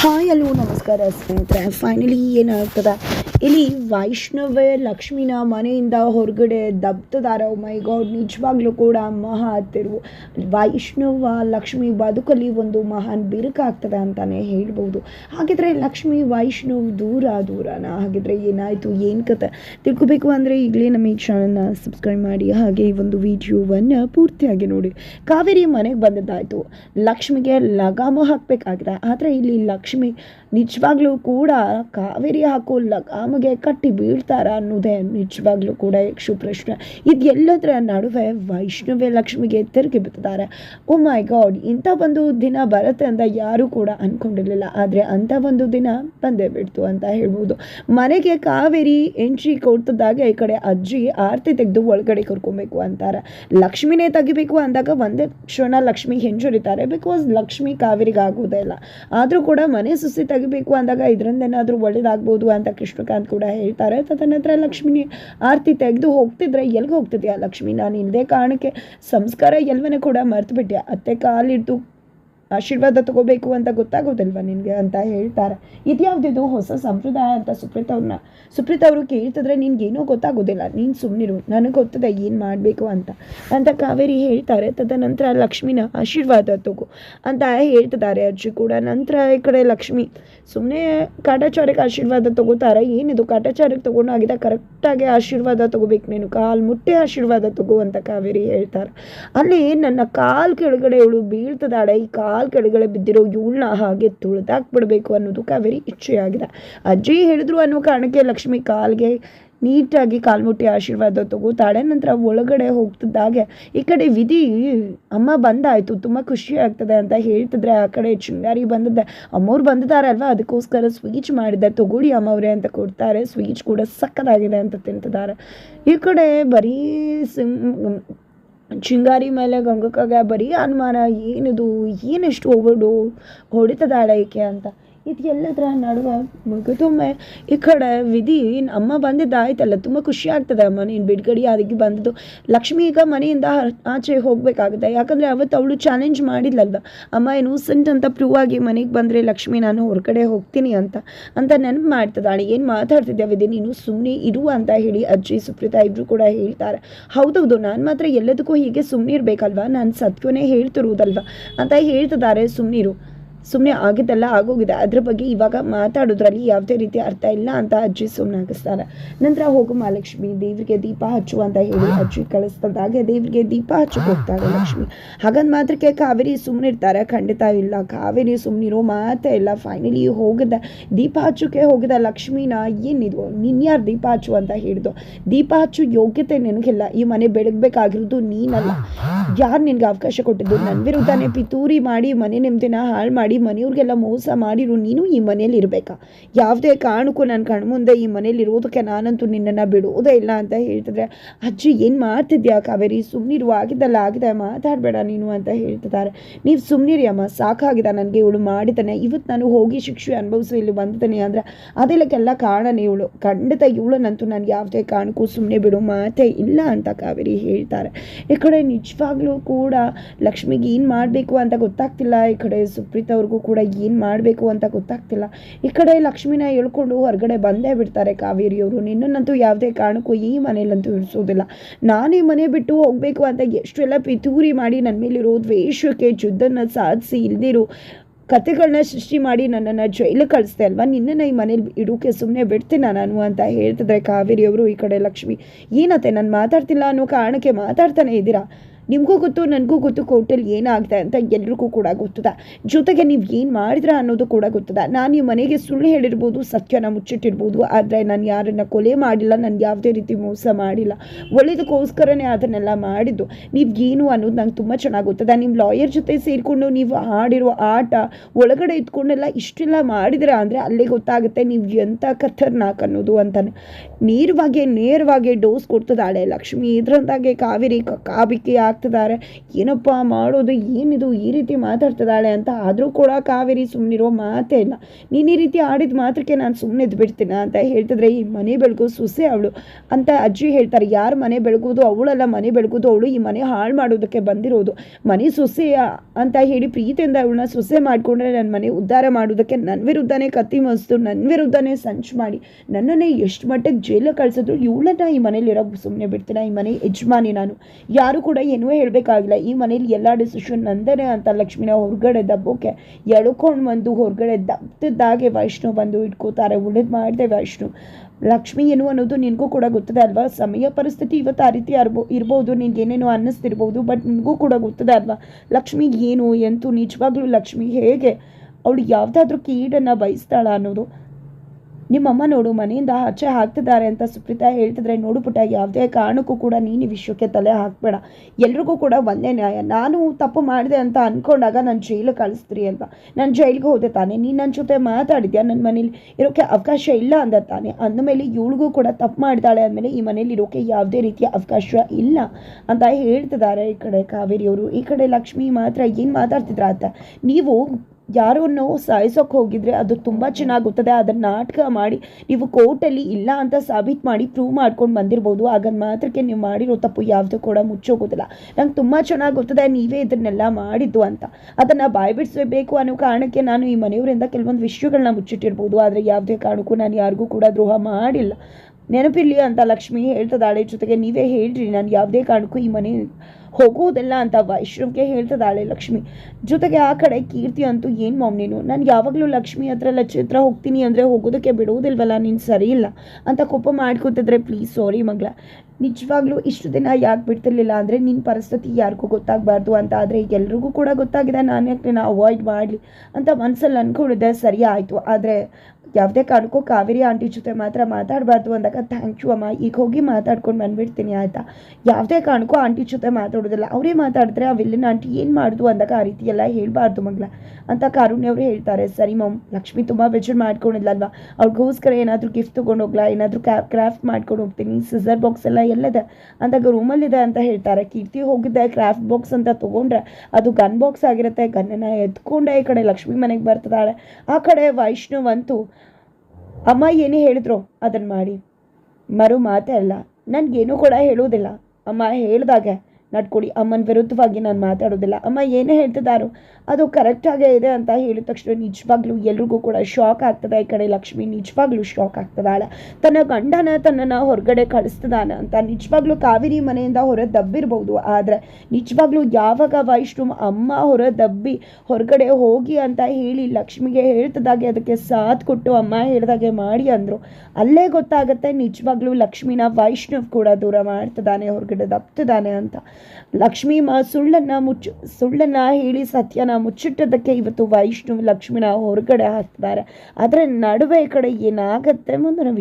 Hi hello ನಮಸ್ಕಾರ ಸ್ನೇಹಿತರೆ. Finally ಏನಾಗ್ತದ? ಇಲ್ಲಿ ವೈಷ್ಣವೇ ಲಕ್ಷ್ಮಿನ ಮನೆಯಿಂದ ಹೊರಗಡೆ ದಬ್ತದಾರ. ಮೈ ಗಾಡ್ ನಿಜವಾಗ್ಲೂ ಕೂಡ ಮಹಾ ತಿರುವು. ವೈಷ್ಣವ ಲಕ್ಷ್ಮಿ ಬದುಕಲ್ಲಿ ಒಂದು ಮಹಾನ್ ಬಿರುಕಾಗ್ತದೆ ಅಂತಾನೆ ಹೇಳ್ಬೋದು. ಹಾಗಿದ್ರೆ ಲಕ್ಷ್ಮಿ, ವೈಷ್ಣವ್ ದೂರ ದೂರನ. ಹಾಗಿದ್ರೆ ಏನಾಯಿತು, ಏನು ಕತೆ? ತಿಳ್ಕೊಬೇಕು ಅಂದರೆ ಈಗಲೇ ನಮ್ಮ ಈ ಚಾನಲ್ನ ಸಬ್ಸ್ಕ್ರೈಬ್ ಮಾಡಿ. ಹಾಗೆ ಈ ಒಂದು ವಿಡಿಯೋವನ್ನು ಪೂರ್ತಿಯಾಗಿ ನೋಡಿ. ಕಾವೇರಿ ಮನೆಗೆ ಬಂದದ್ದಾಯಿತು. ಲಕ್ಷ್ಮಿಗೆ ಲಗಾಮ ಹಾಕಬೇಕಾಗಿದೆ. ಆದರೆ ಇಲ್ಲಿ ಲಕ್ಷ್ಮಿ ನಿಜವಾಗ್ಲೂ ಕೂಡ ಕಾವೇರಿ ಹಾಕೋ ಲಗಾಮಗೆ ಕಟ್ಟಿ ಬೀಳ್ತಾರ ಅನ್ನೋದೇ ನಿಜವಾಗ್ಲೂ ಕೂಡ ಯಕ್ಷು ಪ್ರಶ್ನೆ. ಇದೆಲ್ಲದರ ನಡುವೆ ವೈಷ್ಣವೇ ಲಕ್ಷ್ಮಿಗೆ ತಿರುಗಿ ಬಿತ್ತಿದ್ದಾರೆ ಓ ಮೈ ಗಾಡ್, ಇಂಥ ಒಂದು ದಿನ ಬರುತ್ತೆ ಅಂತ ಯಾರೂ ಕೂಡ ಅಂದ್ಕೊಂಡಿರಲಿಲ್ಲ ಆದರೆ ಅಂಥ ಒಂದು ದಿನ ಬಂದೇ ಬಿಡ್ತು ಅಂತ ಹೇಳ್ಬೋದು. ಮನೆಗೆ ಕಾವೇರಿ ಎಂಟ್ರಿ ಕೊಡ್ತಿದ್ದಾಗ ಈ ಕಡೆ ಅಜ್ಜಿ ಆರತಿ ತೆಗೆದು ಒಳಗಡೆ ಕರ್ಕೊಬೇಕು ಅಂತಾರೆ. ಲಕ್ಷ್ಮಿನೇ ತೆಗಿಬೇಕು ಅಂದಾಗ ಒಂದೇ ಕ್ಷಣ ಲಕ್ಷ್ಮಿ ಹೆಂಜರಿತಾರೆ. ಬಿಕಾಸ್ ಲಕ್ಷ್ಮಿ ಕಾವೇರಿಗೆ ಆಗೋದೇ ಇಲ್ಲ. ಆದರೂ ಕೂಡ ಮನೆ ಸುಸಿ ತೆಗಿಬೇಕು ಅಂದಾಗ ಇದರಿಂದ ಏನಾದರೂ ಒಳ್ಳೇದಾಗ್ಬೋದು ಅಂತ ಕೃಷ್ಣಕಾಂತ್ ಕೂಡ ಹೇಳ್ತಾರೆ. ತದನಂತರ ಲಕ್ಷ್ಮಿನಿ ಆರತಿ ತೆಗೆದು ಹೋಗ್ತಿದ್ರೆ ಎಲ್ಲಿಗೆ ಹೋಗ್ತಿದ್ಯಾ ಲಕ್ಷ್ಮಿ? ನಾನು ಇಲ್ಲದೆ ಕಾರಣಕ್ಕೆ ಸಂಸ್ಕಾರ ಎಲ್ಲವನ್ನ ಕೂಡ ಮರ್ತು ಅತ್ತೆ ಕಾಲಿಟ್ಟು ಆಶೀರ್ವಾದ ತಗೋಬೇಕು ಅಂತ ಗೊತ್ತಾಗೋದಿಲ್ವ ನಿನಗೆ ಅಂತ ಹೇಳ್ತಾರೆ. ಇದ್ಯಾವ್ದಿದು ಹೊಸ ಸಂಪ್ರದಾಯ ಅಂತ ಸುಪ್ರೀತ್ ಅವ್ರನ್ನ ಸುಪ್ರೀತ್ ಅವರು ಕೇಳ್ತಿದ್ರೆ ನಿನಗೇನೂ ಗೊತ್ತಾಗೋದಿಲ್ಲ. ನೀನು ಸುಮ್ಮನಿರು ನನಗೆ ಗೊತ್ತದೆ ಏನು ಮಾಡಬೇಕು ಅಂತ. ಅಂತ ಕಾವೇರಿ ಹೇಳ್ತಾರೆ. ತದನಂತರ ಲಕ್ಷ್ಮಿನ ಆಶೀರ್ವಾದ ತಗೋ ಅಂತ ಹೇಳ್ತಿದ್ದಾರೆ ಅಜ್ಜಿ ಕೂಡ. ನಂತರ ಈ ಕಡೆ ಲಕ್ಷ್ಮಿ ಸುಮ್ಮನೆ ಕಾಟಾಚಾರಕ್ಕೆ ಆಶೀರ್ವಾದ ತಗೋತಾರೆ. ಏನಿದು ಕಾಟಾಚಾರಕ್ಕೆ ತಗೊಂಡಾಗಿದೆ ಕರೆಕ್ಟಾಗಿ ಆಶೀರ್ವಾದ ತಗೋಬೇಕು ನೀನು. ಕಾಲು ಮುಟ್ಟೆ ಆಶೀರ್ವಾದ ತಗೋ ಅಂತ ಕಾವೇರಿ ಹೇಳ್ತಾರೆ. ಅಲ್ಲಿ ನನ್ನ ಕಾಲು ಕೆಳಗಡೆ ಇವಳು ಬೀಳ್ತದಾಳೆ ಈ ಕಾಲು ಕೆಳಗಡೆ ಬಿದ್ದಿರೋ ಇವಳನ್ನ ಹಾಗೆ ತುಳಿದಾಕ್ಬಿಡ್ಬೇಕು ಅನ್ನೋದು ಕಾವೇರಿ ಇಚ್ಛೆಯಾಗಿದೆ. ಅಜ್ಜಿ ಹೇಳಿದ್ರು ಅನ್ನೋ ಕಾರಣಕ್ಕೆ ಲಕ್ಷ್ಮಿ ಕಾಲ್ಗೆ ನೀಟಾಗಿ ಕಾಲ್ಮುಟ್ಟಿ ಆಶೀರ್ವಾದ ತಗೋತಾಳೆ. ನಂತರ ಒಳಗಡೆ ಹೋಗ್ತಿದ್ದಾಗೆ ಈ ಕಡೆ ವಿಧಿ, ಅಮ್ಮ ಬಂದಾಯಿತು, ತುಂಬ ಖುಷಿ ಆಗ್ತದೆ ಅಂತ ಹೇಳ್ತಿದ್ರೆ ಆ ಕಡೆ ಶೃಂಗಾರಿ ಬಂದಿದ್ದೆ. ಅಮ್ಮವ್ರು ಅಲ್ವಾ ಅದಕ್ಕೋಸ್ಕರ ಸ್ವೀಚ್ ಮಾಡಿದ್ದೆ ತಗೊಳ್ಳಿ ಅಮ್ಮವ್ರೆ ಅಂತ ಕೊಡ್ತಾರೆ. ಸ್ವೀಚ್ ಕೂಡ ಸಕ್ಕದಾಗಿದೆ ಅಂತ ತಿಂತಿದ್ದಾರೆ. ಈ ಕಡೆ ಬರೀ ಸಿಂ ಚಿಂಗಾರಿ ಮೇಲೆ ಗಂಗಕ್ಕಾಗ ಬರೀ ಅನುಮಾನ ಏನಿದು ಏನಿಷ್ಟು ಓವರ್ಡು ಹೊಡಿತದಾಳೆ ಅಂತ. ಇದು ಎಲ್ಲದರ ನಡುವೆ ಮುಗಿದೊಮ್ಮೆ ಈ ಕಡೆ ವಿಧಿ ಅಮ್ಮ ಬಂದಿದ್ದು ಆಯ್ತಲ್ಲ ತುಂಬ ಖುಷಿ ಆಗ್ತದೆ ಅಮ್ಮ. ನೀನು ಬಿಡುಗಡೆ ಅದಕ್ಕೆ ಬಂದದ್ದು. ಲಕ್ಷ್ಮಿ ಈಗ ಮನೆಯಿಂದ ಆಚೆ ಹೋಗಬೇಕಾಗುತ್ತೆ. ಯಾಕಂದರೆ ಅವತ್ತು ಅವಳು ಚಾಲೆಂಜ್ ಮಾಡಿದ್ಲಲ್ವ? ಅಮ್ಮ ಇನ್ನೂಸೆಂಟ್ ಅಂತ ಪ್ರೂವ್ ಆಗಿ ಮನೆಗೆ ಬಂದರೆ ಲಕ್ಷ್ಮಿ, ನಾನು ಹೊರಗಡೆ ಹೋಗ್ತೀನಿ ಅಂತ ಅಂತ ನೆನಪು ಮಾಡ್ತದಾಳೆ ಏನು ಮಾತಾಡ್ತಿದ್ದೆ ವಿಧಿ? ನೀನು ಸುಮ್ಮನೆ ಇರು ಅಂತ ಹೇಳಿ ಅಜ್ಜಿ, ಸುಪ್ರೀತಾ ಇಬ್ಬರು ಕೂಡ ಹೇಳ್ತಾರೆ. ಹೌದೌದು, ನಾನು ಮಾತ್ರ ಎಲ್ಲದಕ್ಕೂ ಹೀಗೆ ಸುಮ್ಮನೆ ಇರಬೇಕಲ್ವಾ? ನಾನು ಸತ್ಯವನ್ನೇ ಹೇಳ್ತಿರುವುದಲ್ವ? ಅಂತ ಹೇಳ್ತಿದ್ದಾರೆ. ಸುಮ್ಮನಿರು ಸುಮ್ಮನೆ ಆಗಿದ್ದೆಲ್ಲ ಆಗೋಗಿದೆ. ಅದ್ರ ಬಗ್ಗೆ ಇವಾಗ ಮಾತಾಡೋದ್ರಲ್ಲಿ ಯಾವುದೇ ರೀತಿ ಅರ್ಥ ಇಲ್ಲ ಅಂತ ಅಜ್ಜಿ ಸುಮ್ಮನಾಗಿಸ್ತಾರೆ ನಂತರ ಹೋಗು ಮಹಾಲಕ್ಷ್ಮಿ, ದೇವರಿಗೆ ದೀಪ ಹಚ್ಚು ಅಂತ ಹೇಳಿ ಅಜ್ಜಿ ಕಳಿಸ್ತದಾಗೆ ದೇವರಿಗೆ ದೀಪ ಹಚ್ಚಕ್ಕೆ ಹೋಗ್ತಾರೆ ಲಕ್ಷ್ಮಿ. ಹಾಗಂದ್ ಮಾತ್ರಕ್ಕೆ ಕಾವೇರಿ ಸುಮ್ಮನಿರ್ತಾರೆ ಖಂಡಿತ ಇಲ್ಲ. ಕಾವೇರಿ ಸುಮ್ಮನಿರೋ ಮಾತೇ ಇಲ್ಲ. ಫೈನಲಿ ಹೋಗಿದೆ. ದೀಪ ಹಚ್ಚೋಕೆ ಹೋಗಿದ ಲಕ್ಷ್ಮಿನ. ಏನಿದು ನಿನ್ಯಾರು ದೀಪ ಹಚ್ಚು ಅಂತ ಹೇಳಿದ್ರು ದೀಪ ಹಚ್ಚು ಯೋಗ್ಯತೆ ನಿನಗಿಲ್ಲ. ಈ ಮನೆ ಬೆಳಗ್ಬೇಕಾಗಿರೋದು ನೀನಲ್ಲ. ಯಾರು ನಿನ್ಗೆ ಅವಕಾಶ ಕೊಟ್ಟಿದ್ದು? ನನ್ನ ವಿರುದ್ಧನೇ ಪಿತೂರಿ ಮಾಡಿ ಮನೆ ನೆಮ್ಮದಿನ ಹಾಳು ಮಾಡಿ ಮನೆಯವ್ರಿಗೆಲ್ಲ ಮೋಸ ಮಾಡಿರು, ನೀನು ಈ ಮನೇಲಿ ಇರಬೇಕಾ? ಯಾವುದೇ ಕಾರಣಕ್ಕೂ ನನ್ನ ಕಣ್ಮುಂದೆ ಈ ಮನೇಲಿ ಇರೋದಕ್ಕೆ ನಾನಂತೂ ನಿನ್ನನ್ನು ಬಿಡುವುದೇ ಇಲ್ಲ ಅಂತ ಹೇಳ್ತಿದ್ರೆ, ಅಜ್ಜಿ ಏನು ಮಾಡ್ತಿದ್ಯಾ ಕಾವೇರಿ? ಸುಮ್ಮನಿರು ಆಗಿದ್ದಲ್ಲ ಆಗಿದೆ ಮಾತಾಡಬೇಡ ನೀನು ಅಂತ ಹೇಳ್ತಿದ್ದಾರೆ. ನೀವು ಸುಮ್ಮನಿರಿ ಅಮ್ಮ, ಸಾಕಾಗಿದೆ ನನಗೆ ಇವಳು ಮಾಡಿದ್ದಾನೆ. ಇವತ್ತು ನಾನು ಹೋಗಿ ಶಿಕ್ಷೆ ಅನುಭವಿಸಿ ಇಲ್ಲಿ ಬಂದಿದ್ದಾನೆ ಅಂದರೆ ಅದೆಲ್ಲಕ್ಕೆಲ್ಲ ಕಾರಣನೇ ಇವಳು. ಖಂಡಿತ ಇವಳನ್ನಂತೂ ನಾನು ಯಾವುದೇ ಕಾರಣಕ್ಕೂ ಸುಮ್ಮನೆ ಬಿಡು ಮಾತೇ ಇಲ್ಲ ಅಂತ ಕಾವೇರಿ ಹೇಳ್ತಾರೆ. ಈ ಕಡೆ ನಿಜವಾಗ್ಲೂ ಕೂಡ ಲಕ್ಷ್ಮಿಗೆ ಏನು ಮಾಡಬೇಕು ಅಂತ ಗೊತ್ತಾಗ್ತಿಲ್ಲ. ಈ ಕಡೆ ಸುಪ್ರೀತ್ ಅವ್ರಿಗೂ ಕೂಡ ಏನು ಮಾಡಬೇಕು ಅಂತ ಗೊತ್ತಾಗ್ತಿಲ್ಲ. ಈ ಕಡೆ ಲಕ್ಷ್ಮೀನ ಹೇಳ್ಕೊಂಡು ಹೊರಗಡೆ ಬಂದೇ ಬಿಡ್ತಾರೆ ಕಾವೇರಿಯವರು. ನಿನ್ನನ್ನಂತೂ ಯಾವುದೇ ಕಾರಣಕ್ಕೂ ಈ ಮನೇಲಂತೂ ಇರಿಸೋದಿಲ್ಲ ನಾನು ಈ ಮನೆ ಬಿಟ್ಟು ಹೋಗಬೇಕು ಅಂತ ಎಷ್ಟೆಲ್ಲ ಪಿತೂರಿ ಮಾಡಿ ನನ್ನ ಮೇಲಿರೋ ದ್ವೇಷಕ್ಕೆ ಜುದ್ದನ್ನು ಸಾಧಿಸಿ ಇಲ್ದಿರೋ ಕತೆಗಳನ್ನ ಸೃಷ್ಟಿ ಮಾಡಿ ನನ್ನನ್ನು ಜೈಲಿಗೆ ಕಳಿಸ್ದೆ ಅಲ್ವಾ? ನಿನ್ನನ್ನು ಈ ಮನೇಲಿ ಇಡೋಕೆ ಸುಮ್ಮನೆ ಬಿಡ್ತೀನಿ ನಾನು ಅಂತ ಹೇಳ್ತಿದ್ರೆ ಕಾವೇರಿಯವರು ಈ ಕಡೆ ಲಕ್ಷ್ಮಿ. ಏನತ್ತೆ, ನಾನು ಮಾತಾಡ್ತಿಲ್ಲ ಅನ್ನೋ ಕಾರಣಕ್ಕೆ ಮಾತಾಡ್ತಾನೆ ಇದ್ದೀರಾ? ನಿಮಗೂ ಗೊತ್ತು, ನನಗೂ ಗೊತ್ತು, ಕೋರ್ಟಲ್ಲಿ ಏನಾಗ್ತದೆ ಅಂತ ಎಲ್ರಿಗೂ ಕೂಡ ಗೊತ್ತದ. ಜೊತೆಗೆ ನೀವು ಏನು ಮಾಡಿದ್ರ ಅನ್ನೋದು ಕೂಡ ಗೊತ್ತದ. ನಾನು ನಿಮ್ಮ ಮನೆಗೆ ಸುಳ್ಳು ಹೇಳಿರ್ಬೋದು, ಸತ್ಯನ ಮುಚ್ಚಿಟ್ಟಿರ್ಬೋದು, ಆದರೆ ನಾನು ಯಾರನ್ನು ಕೊಲೆ ಮಾಡಿಲ್ಲ, ನಾನು ಯಾವುದೇ ರೀತಿ ಮೋಸ ಮಾಡಿಲ್ಲ. ಒಳ್ಳೇದಕ್ಕೋಸ್ಕರನೇ ಅದನ್ನೆಲ್ಲ ಮಾಡಿದ್ದು. ನೀವು ಏನು ಅನ್ನೋದು ನಂಗೆ ತುಂಬ ಚೆನ್ನಾಗಿ ಗೊತ್ತದ. ನಿಮ್ಮ ಲಾಯರ್ ಜೊತೆ ಸೇರಿಕೊಂಡು ನೀವು ಆಡಿರೋ ಆಟ ಒಳಗಡೆ ಇದ್ಕೊಂಡೆಲ್ಲ ಇಷ್ಟೆಲ್ಲ ಮಾಡಿದ್ರೆ ಅಂದರೆ ಅಲ್ಲೇ ಗೊತ್ತಾಗುತ್ತೆ ನೀವು ಎಂಥ ಖತರ್ನಾಕ್ ಅನ್ನೋದು ಅಂತಾನೆ. ನೇರವಾಗಿ ನೇರವಾಗಿ ಡೋಸ್ ಕೊಡ್ತದಾಳೆ ಲಕ್ಷ್ಮಿ. ಇದರಂದಾಗೆ ಕಾವೇರಿ ಕಾಬಿಕೆಯ ಹಾಕಿ ಆಗ್ತಿದ್ದಾರೆ. ಏನಪ್ಪ ಮಾಡೋದು? ಏನಿದು? ಈ ರೀತಿ ಮಾತಾಡ್ತಿದ್ದಾಳೆ ಅಂತ ಆದರೂ ಕೂಡ ಕಾವೇರಿ ಸುಮ್ಮನಿರೋ ಮಾತೇ ಇಲ್ಲ ನೀನು ಈ ರೀತಿ ಆಡಿದ ಮಾತ್ರಕ್ಕೆ ನಾನು ಸುಮ್ಮನೆ ಬಿಡ್ತೀನ ಅಂತ ಹೇಳ್ತಿದ್ರೆ ಈ ಮನೆ ಬೆಳಗು ಸುಸೆ ಅವಳು ಅಂತ ಅಜ್ಜಿ ಹೇಳ್ತಾರೆ. ಯಾರು ಮನೆ ಬೆಳಗೋದು ಅವಳಲ್ಲ ಮನೆ ಬೆಳಗೋದು ಅವಳು ಈ ಮನೆ ಹಾಳು ಮಾಡೋದಕ್ಕೆ ಬಂದಿರೋದು. ಮನೆ ಸುಸೆ ಅಂತ ಹೇಳಿ ಪ್ರೀತಿಯಿಂದ ಅವಳನ್ನ ಸುಸೆ ಮಾಡಿಕೊಂಡ್ರೆ ನನ್ನ ಮನೆ ಉದ್ಧಾರ ಮಾಡೋದಕ್ಕೆ ನನ್ನ ವಿರುದ್ಧನೇ ಕತ್ತಿ ಮಸ್ತು ನನ್ನ ವಿರುದ್ಧನೇ ಸಂಚು ಮಾಡಿ, ನನ್ನನ್ನೇ ಎಷ್ಟು ಮಟ್ಟಿಗೆ ಜೈಲಿಗೆ ಕಳಿಸಿದ್ರು ಇವಳನ್ನ ಈ ಮನೇಲಿ ಇರೋಕ್ಕೆ ಸುಮ್ಮನೆ ಬಿಡ್ತೀನಿ? ಈ ಮನೆ ಯಜಮಾನಿ ನಾನು. ಯಾರು ಕೂಡ ಏನೂ ಹೇಳಬೇಕಾಗಿಲ್ಲ, ಈ ಮನೇಲಿ ಎಲ್ಲ ಡಿಸಿಷನ್ ನಂದೇ ಅಂತ ಲಕ್ಷ್ಮಿನ ಹೊರಗಡೆ ದಬ್ಬೋಕೆ ಎಳ್ಕೊಂಡು ಬಂದು ಹೊರಗಡೆ ದಬ್ತಿದ್ದಾಗೆ ವೈಷ್ಣು ಬಂದು ಇಟ್ಕೋತಾರೆ. ಉಳಿದು ಮಾಡಿದೆ ವೈಷ್ಣು ಲಕ್ಷ್ಮಿ ಏನು ಅನ್ನೋದು ನಿನಗೂ ಕೂಡ ಗೊತ್ತದೆ ಅಲ್ವಾ? ಸಮಯ ಪರಿಸ್ಥಿತಿ ಇವತ್ತು ಆ ರೀತಿ ಅರ್ಬೋ, ಇರ್ಬೋದು ಏನೇನೋ ಅನ್ನಿಸ್ತಿರ್ಬೋದು ಬಟ್ ನಿನಗೂ ಕೂಡ ಗೊತ್ತದೆ ಅಲ್ವಾ? ಲಕ್ಷ್ಮಿ ಏನು, ಎಂತೂ ನಿಜವಾಗ್ಲೂ ಲಕ್ಷ್ಮಿ ಹೇಗೆ? ಅವಳು ಯಾವುದಾದ್ರೂ ಕೀಡನ್ನು ಬಯಸ್ತಾಳ ಅನ್ನೋದು? ನಿಮ್ಮಮ್ಮ ನೋಡು, ಮನೆಯಿಂದ ಆಚೆ ಹಾಕ್ತಿದ್ದಾರೆ ಅಂತ ಸುಪ್ರೀತಾ ಹೇಳ್ತಿದ್ರೆ ನೋಡು ಪುಟ್ಟ, ಯಾವುದೇ ಕಾರಣಕ್ಕೂ ಕೂಡ ನೀನು ವಿಶ್ವಕ್ಕೆ ತಲೆ ಹಾಕಬೇಡ. ಎಲ್ರಿಗೂ ಕೂಡ ಒಂದೇ ನ್ಯಾಯ. ನಾನು ತಪ್ಪು ಮಾಡಿದೆ ಅಂತ ಅಂದ್ಕೊಂಡಾಗ ನಾನು ಜೈಲಿಗೆ ಕಳಿಸ್ತೀರಿ ಅಂತ. ನಾನು ಜೈಲಿಗೆ ಹೋದೆ ತಾನೆ. ನೀನು ನನ್ನ ಜೊತೆ ಮಾತಾಡಿದ್ಯಾ? ನನ್ನ ಮನೇಲಿ ಇರೋಕ್ಕೆ ಅವಕಾಶ ಇಲ್ಲ ಅಂದ ತಾನೆ. ಅಂದಮೇಲೆ ಇವಳಿಗೂ ಕೂಡ ತಪ್ಪು ಮಾಡ್ತಾಳೆ ಅಂದಮೇಲೆ ಈ ಮನೇಲಿ ಇರೋಕ್ಕೆ ಯಾವುದೇ ರೀತಿಯ ಅವಕಾಶ ಇಲ್ಲ ಅಂತ ಹೇಳ್ತಿದ್ದಾರೆ ಈ ಕಡೆ ಕಾವೇರಿಯವರು. ಈ ಕಡೆ ಲಕ್ಷ್ಮಿ ಮಾತ್ರ ಏನು ಮಾತಾಡ್ತಿದ್ರ ಅಂತ? ನೀವು ಯಾರನ್ನು ಸಾಯಿಸೋಕೆ ಹೋಗಿದ್ರೆ ಅದು ತುಂಬ ಚೆನ್ನಾಗುತ್ತದೆ, ಅದನ್ನು ನಾಟಕ ಮಾಡಿ, ನೀವು ಕೋರ್ಟಲ್ಲಿ ಇಲ್ಲ ಅಂತ ಸಾಬೀತು ಮಾಡಿ ಪ್ರೂವ್ ಮಾಡ್ಕೊಂಡು ಬಂದಿರ್ಬೋದು. ಆಗ ಮಾತ್ರಕ್ಕೆ ನೀವು ಮಾಡಿರೋ ತಪ್ಪು ಯಾವುದು ಕೂಡ ಮುಚ್ಚೋಗೋದಿಲ್ಲ. ನಂಗೆ ತುಂಬ ಚೆನ್ನಾಗಿ ಗೊತ್ತದೆ ನೀವೇ ಇದನ್ನೆಲ್ಲ ಮಾಡಿದ್ದು ಅಂತ. ಅದನ್ನು ಬಾಯ್ಬಿಡಿಸಬೇಕು ಅನ್ನೋ ಕಾರಣಕ್ಕೆ ನಾನು ಈ ಮನೆಯವರಿಂದ ಕೆಲವೊಂದು ವಿಷಯಗಳನ್ನ ಮುಚ್ಚಿಟ್ಟಿರ್ಬೋದು. ಆದರೆ ಯಾವುದೇ ಕಾರಣಕ್ಕೂ ನಾನು ಯಾರಿಗೂ ಕೂಡ ದ್ರೋಹ ಮಾಡಿಲ್ಲ. ನೆನಪಿರಲಿ ಅಂತ ಲಕ್ಷ್ಮಿ ಹೇಳ್ತದಾಳೆ. ಜೊತೆಗೆ ನೀವೇ ಹೇಳ್ರಿ, ನಾನು ಯಾವುದೇ ಕಾರಣಕ್ಕೂ ಈ ಮನೆ ಹೋಗೋದಿಲ್ಲ ಅಂತ ವೈಷ್ಣವ್ಗೆ ಹೇಳ್ತದಾಳೆ ಲಕ್ಷ್ಮಿ. ಜೊತೆಗೆ ಆ ಕಡೆ ಕೀರ್ತಿ ಅಂತೂ ಏನು ಮಾಮ್ ನೀನು? ನಾನು ಯಾವಾಗಲೂ ಲಕ್ಷ್ಮಿ ಹತ್ರ ಲಕ್ಷತ್ರ ಹೋಗ್ತೀನಿ ಅಂದರೆ ಹೋಗೋದಕ್ಕೆ ಬಿಡುವುದಿಲ್ವಲ್ಲ, ನೀನು ಸರಿ ಇಲ್ಲ ಅಂತ ಕೋಪ ಮಾಡ್ಕೊತಿದ್ರೆ ಪ್ಲೀಸ್ ಸಾರಿ ಮಗಳ. ನಿಜವಾಗ್ಲೂ ಇಷ್ಟು ದಿನ ಯಾಕೆ ಬಿಡ್ತಿರ್ಲಿಲ್ಲ ಅಂದರೆ ನಿನ್ನ ಪರಿಸ್ಥಿತಿ ಯಾರಿಗೂ ಗೊತ್ತಾಗಬಾರ್ದು ಅಂತ. ಆದರೆ ಎಲ್ರಿಗೂ ಕೂಡ ಗೊತ್ತಾಗಿದೆ. ನಾನು ಯಾಕೆ ನಾನು ಅವಾಯ್ಡ್ ಮಾಡಲಿ ಅಂತ ಮನಸ್ಸಲ್ಲಿ ಅಂದ್ಕೊಂಡಿದ್ದೆ ಸರಿ ಆಯಿತು. ಆದರೆ ಯಾವುದೇ ಕಾರಣಕ್ಕೂ ಕಾವೇರಿ ಆಂಟಿ ಜೊತೆ ಮಾತ್ರ ಮಾತಾಡಬಾರ್ದು ಅಂದಾಗ ಥ್ಯಾಂಕ್ ಯು ಅಮ್ಮ. ಈಗ ಹೋಗಿ ಮಾತಾಡ್ಕೊಂಡು ಬಂದ್ಬಿಡ್ತೀನಿ ಆಯಿತಾ? ಯಾವುದೇ ಕಾರಣಕ್ಕೂ ಆಂಟಿ ಜೊತೆ ಮಾತಾಡೋದಿಲ್ಲ. ಅವರೇ ಮಾತಾಡಿದ್ರೆ ಆ ವಿಲ್ಲಿನ ಆಂಟಿ ಏನು ಮಾಡ್ದು ಅಂದಾಗ ಆ ರೀತಿ ಎಲ್ಲ ಹೇಳಬಾರ್ದು ಮಗಳ ಅಂತ ಕಾರುಣ್ಯ ಅವರು ಹೇಳ್ತಾರೆ. ಸರಿ ಮಮ್, ಲಕ್ಷ್ಮಿ ತುಂಬ ಬೇಜಾರು ಮಾಡ್ಕೊಂಡಿದ್ಲಲ್ವಾ? ಅವ್ರಿಗೋಸ್ಕರ ಏನಾದರೂ ಗಿಫ್ಟ್ ತೊಗೊಂಡು ಹೋಗ್ಲಾ? ಏನಾದರೂ ಕ್ರಾಫ್ಟ್ ಮಾಡ್ಕೊಂಡು ಹೋಗ್ತೀನಿ. ಸಿಸರ್ ಬಾಕ್ಸ್ ಎಲ್ಲ ಎಲ್ಲದೆ ಅಂದಾಗ ರೂಮಲ್ಲಿದೆ ಅಂತ ಹೇಳ್ತಾರೆ. ಕೀರ್ತಿ ಹೋಗಿದ್ದೆ ಕ್ರಾಫ್ಟ್ ಬಾಕ್ಸ್ ಅಂತ ತೊಗೊಂಡ್ರೆ ಅದು ಗನ್ ಬಾಕ್ಸ್ ಆಗಿರುತ್ತೆ. ಗನ್ನನ್ನು ಎತ್ಕೊಂಡೆ ಈ ಕಡೆ ಲಕ್ಷ್ಮಿ ಮನೆಗೆ ಬರ್ತದಾಳೆ. ಆ ಕಡೆ ವೈಷ್ಣವ್ ಅಂತೂ, ಅಮ್ಮ, ಏನೇ ಹೇಳಿದ್ರು ಅದನ್ನು ಮಾಡಿ. ಮರು ಮಾತೇ ಅಲ್ಲ. ನನಗೇನೂ ಕೂಡ ಹೇಳೋದಿಲ್ಲ. ಅಮ್ಮ ಹೇಳ್ದಾಗೆ ನಡ್ಕೊಡಿ. ಅಮ್ಮನ ವಿರುದ್ಧವಾಗಿ ನಾನು ಮಾತಾಡೋದಿಲ್ಲ. ಅಮ್ಮ ಏನೇ ಹೇಳ್ತಿದ್ದಾರೋ ಅದು ಕರೆಕ್ಟಾಗೇ ಇದೆ ಅಂತ ಹೇಳಿದ ತಕ್ಷಣ ನಿಜವಾಗ್ಲೂ ಎಲ್ರಿಗೂ ಕೂಡ ಶಾಕ್ ಆಗ್ತದೆ. ಈ ಕಡೆ ಲಕ್ಷ್ಮಿ ನಿಜವಾಗ್ಲೂ ಶಾಕ್ ಆಗ್ತದಾಳ. ತನ್ನ ಗಂಡನ ತನ್ನನ್ನು ಹೊರಗಡೆ ಕಳಿಸ್ತದಾನೆ ಅಂತ ನಿಜವಾಗ್ಲೂ ಕಾವೇರಿ ಮನೆಯಿಂದ ಹೊರ ದಬ್ಬಿರ್ಬೋದು. ಆದರೆ ನಿಜವಾಗ್ಲೂ ಯಾವಾಗ ವೈಷ್ಣು ಅಮ್ಮ ಹೊರ ದಬ್ಬಿ ಹೊರಗಡೆ ಹೋಗಿ ಅಂತ ಹೇಳಿ ಲಕ್ಷ್ಮಿಗೆ ಹೇಳ್ತದಾಗೆ ಅದಕ್ಕೆ ಸಾಥ್ ಕೊಟ್ಟು ಅಮ್ಮ ಹೇಳ್ದಾಗೆ ಮಾಡಿ ಅಂದರು. ಅಲ್ಲೇ ಗೊತ್ತಾಗುತ್ತೆ ನಿಜವಾಗ್ಲೂ ಲಕ್ಷ್ಮಿನ ವೈಷ್ಣವ್ ಕೂಡ ದೂರ ಮಾಡ್ತಿದ್ದಾನೆ ಹೊರಗಡೆ ದಬ್ತಿದ್ದಾನೆ ಅಂತ. ಲಕ್ಷ್ಮಿ ಮಾ ಸುಳ್ಳನ್ನು ಮುಚ್ಚು, ಸುಳ್ಳನ್ನು ಹೇಳಿ ಸತ್ಯನ ಮುಚ್ಚಿಟ್ಟದಕ್ಕೆ ಇವತ್ತು ವೈಷ್ಣು ಲಕ್ಷ್ಮಿನ ಹೊರಗಡೆ ಹಾಕ್ತಾರೆ. ಆದರೆ ನಡುವೆ ಕಡೆ ಏನಾಗತ್ತೆ ಮುಂದಿನ